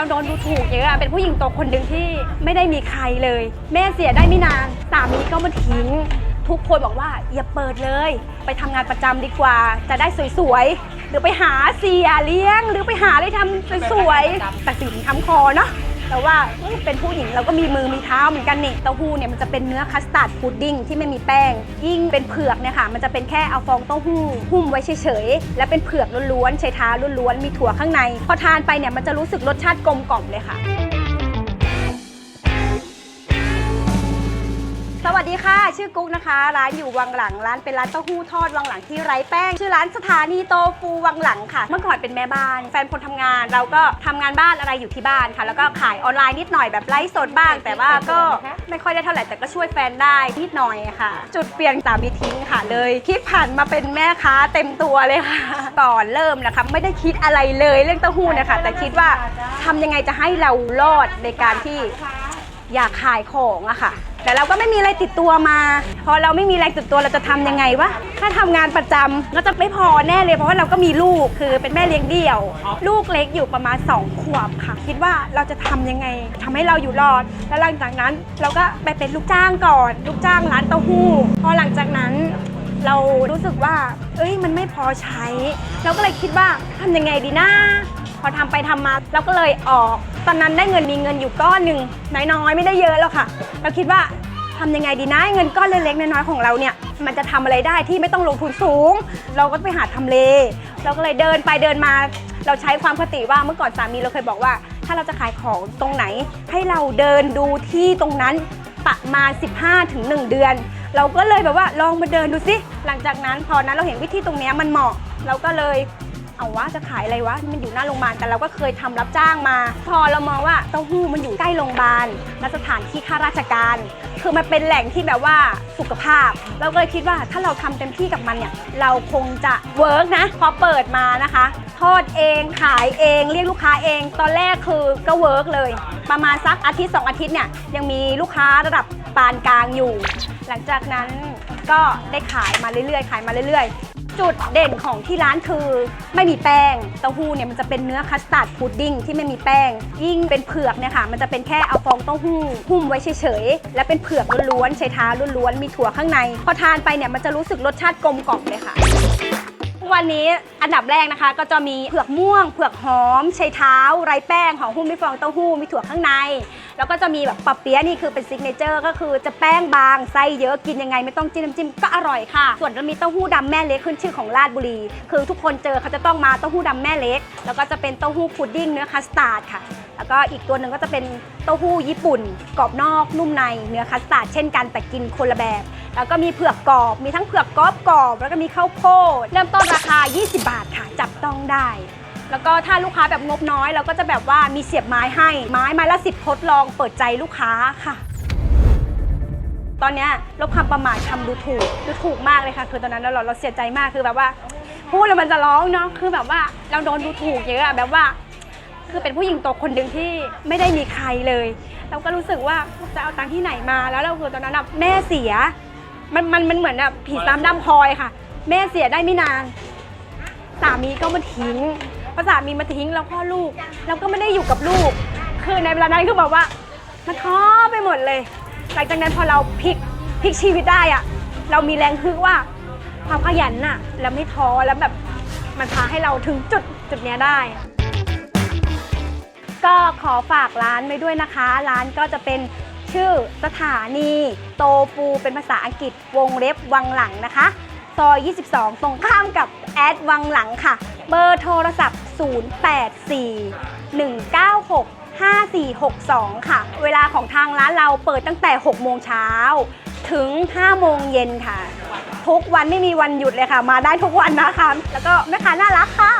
เราโดนดูถูกเยอะอะเป็นผู้หญิงตกคนหนึ่งที่ไม่ได้มีใครเลย แม่เสียได้ไม่นานสามีก็มาทิ้ง ทุกคนบอกว่าอย่าเปิดเลย ไปทำงานประจำดีกว่า จะได้สวยๆ หรือไปหาเสียเลี้ยง หรือไปหาอะไรทำสวยๆแต่สิ่งทำคอเนาะ แต่ว่าเป็นผู้หญิงเราก็มีมือมีเท้าเหมือนกันนี่เต้าหู้เนี่ยมันจะเป็นเนื้อคัสตาร์ดพุดดิ้งที่ไม่มีแป้ง ยิ่งเป็นเผือกเนี่ยค่ะ มันจะเป็นแค่เอาฟองเต้าหู้หุ้มไว้เฉยๆ และเป็นเผือกล้วนๆใช้เท้าล้วนๆ มีถั่วข้างใน พอทานไปเนี่ยมันจะรู้สึกรสชาติกลมกล่อมเลยค่ะ วัสดีค่ะ ชื่อกุ๊กนะคะ ร้านอยู่วังหลัง ร้านเป็นร้านเต้าหู้ทอดวังหลังที่ไร้แป้ง ชื่อร้านสถานีโตฟูวังหลังค่ะ เมื่อก่อนเป็นแม่บ้าน แฟนคนทำงาน เราก็ทำงานบ้านอะไรอยู่ที่บ้านค่ะ แล้วก็ขายออนไลน์นิดหน่อยแบบไลฟ์สดบ้าง แต่ว่าก็ไม่ค่อยได้เท่าไหร่แต่ก็ช่วยแฟนได้นิดหน่อยค่ะ จุดเปลี่ยนสามีทิ้งค่ะเลยคิดผ่านมาเป็นแม่ค้าเต็มตัวเลยค่ะ ก่อนเริ่มนะคะไม่ได้คิดอะไรเลยเรื่องเต้าหู้นะคะแต่คิดว่าทำยังไงจะให้เรารอดในการที่ อยากขายของอะค่ะ แต่เราก็ไม่มีอะไรติดตัวมา พอเราไม่มีอะไรติดตัวเราจะทำยังไงวะถ้าทำงานประจำก็จะไม่พอแน่เลยเพราะว่าเราก็มีลูกคือเป็นแม่เลี้ยงเดี่ยว ลูกเล็กอยู่ประมาณ2ขวบค่ะ คิดว่าเราจะทำยังไงทำให้เราอยู่รอด แล้วหลังจากนั้นเราก็ไปเป็นลูกจ้างก่อน ลูกจ้างร้านเต้าหู้พอหลังจากนั้นเรารู้สึกว่า เอ้ย มันไม่พอใช้ เราก็เลยคิดว่าทำยังไงดีนะ พอทำไปทำมาเราก็เลยออก ตอนนั้นได้เงินมีเงินอยู่ก้อนหนึ่งน้อยๆไม่ได้เยอะหรอกค่ะ เราคิดว่าทำยังไงดีนะเงินก้อนเล็กๆน้อยๆของเราเนี่ยมันจะทำอะไรได้ที่ไม่ต้องลงทุนสูง เราก็ไปหาทำเล เราก็เลยเดินไปเดินมา เราใช้ความคติว่าเมื่อก่อนสามีเราเคยบอกว่า ถ้าเราจะขายของตรงไหน ให้เราเดินดูที่ตรงนั้นประมาณ 15ถึง1เดือน เราก็เลยแบบว่าลองมาเดินดูสิหลังจากนั้นพอนั้นเราเห็นวิธีตรงเนี้ยมันเหมาะ เราก็เลย เอาว่าจะขายอะไรวะมันอยู่หน้าโรงพยาบาลแต่เราก็เคยทำรับจ้างมา พอเรามองว่าเต้าหู้มันอยู่ใกล้โรงพยาบาลและสถานที่ข้าราชการ คือมันเป็นแหล่งที่แบบว่าสุขภาพ เราก็เลยคิดว่าถ้าเราทำเต็มที่กับมันเนี่ยเราคงจะเวิร์กนะพอเปิดมานะคะทอดเองขายเองเรียกลูกค้าเอง ตอนแรกคือก็เวิร์กเลย ประมาณสักอาทิตย์สองอาทิตย์เนี่ยยังมีลูกค้าระดับปานกลางอยู่ หลังจากนั้นก็ได้ขายมาเรื่อยๆ ขายมาเรื่อยๆ จุดเด่นของที่ร้านคือไม่มีแป้ง เต้าหู้เนี่ยมันจะเป็นเนื้อคัสตาร์ดพุดดิ้งที่ไม่มีแป้ง ยิ่งเป็นเผือกเนี่ยค่ะ มันจะเป็นแค่เอาฟองเต้าหู้หุ้มไว้เฉยๆ และเป็นเผือกล้วนๆใช้เท้าล้วนๆ มีถั่วข้างใน พอทานไปเนี่ยมันจะรู้สึกรสชาติกลมกล่อมเลยค่ะวันนี้อันดับแรกนะคะก็จะมีเผือกม่วง เผือกหอมใช้เท้า ไร้แป้งหอมหุ้มด้วยฟองเต้าหู้ มีถั่วข้างใน แล้วก็จะมีแบบปะเปี๊ยะนี่คือเป็นซิกเนเจอร์ก็คือจะแป้งบางไส้เยอะกินยังไงไม่ต้องจิ้มน้ำจิ้มก็อร่อยค่ะ ส่วนจะมีเต้าหู้ดำแม่เล็กขึ้นชื่อของราชบุรี คือทุกคนเจอเขาจะต้องมาเต้าหู้ดำแม่เล็ก แล้วก็จะเป็นเต้าหู้พุดดิ้งเนื้อคัสตาร์ดค่ะแล้วก็อีกตัวหนึ่งก็จะเป็นเต้าหู้ญี่ปุ่น กรอบนอกนุ่มในเนื้อคัสตาร์ดเช่นกันแต่กินคนละแบบ แล้วก็มีเผือกกรอบมีทั้งเผือกกรอบกรอบ แล้วก็มีข้าวโพดเริ่มต้นราคา 20 บาทค่ะ จับต้องได้ แล้วก็ถ้าลูกค้าแบบงบน้อย เราก็จะแบบว่ามีเสียบไม้ให้ ไม้ไม้ละสิบทดลองเปิดใจลูกค้าค่ะ ตอนเนี้ยลบคำประมาทคำดูถูกดูถูกมากเลยค่ะ คือตอนนั้นเราเราเสียใจมากคือแบบว่า พูดแล้วมันจะร้องเนาะคือแบบว่าเราโดนดูถูกเยอะอะแบบว่า คือเป็นผู้หญิงตัวคนหนึ่งที่ไม่ได้มีใครเลย เราก็รู้สึกว่าจะเอาตังค์ที่ไหนมาแล้วเราคือตอนนั้นอะแม่เสีย มันมันมันเหมือนแบบผีตามดำพลอยค่ะ แม่เสียได้ไม่นานสามีก็มาทิ้ง พอสามีมาทิ้งแล้วพ่อลูก เราก็ไม่ได้อยู่กับลูก คือในเวลานั้นคือแบบว่ามันท้อไปหมดเลย หลังจากนั้นพอเราพลิกพลิกชีวิตได้อะเรามีแรงฮึกว่าความขยันน่ะแล้วไม่ท้อแล้วแบบมันพาให้เราถึงจุดจุดเนี้ยได้ ก็ขอฝากร้านไว้ด้วยนะคะ ร้านก็จะเป็นชื่อสถานีโตฟูเป็นภาษาอังกฤษวงเล็บวังหลังนะคะซอย 22 ตรงข้ามกับ แอดวังหลังค่ะ เบอร์โทรศัพท์ 084 196 5462 ค่ะ เวลาของทางร้านเราเปิดตั้งแต่ 6 โมงเช้า ถึง 5 โมงเย็นค่ะ ทุกวันไม่มีวันหยุดเลยค่ะ มาได้ทุกวันนะคะ แล้วก็แม่ค้าน่ารักค่ะ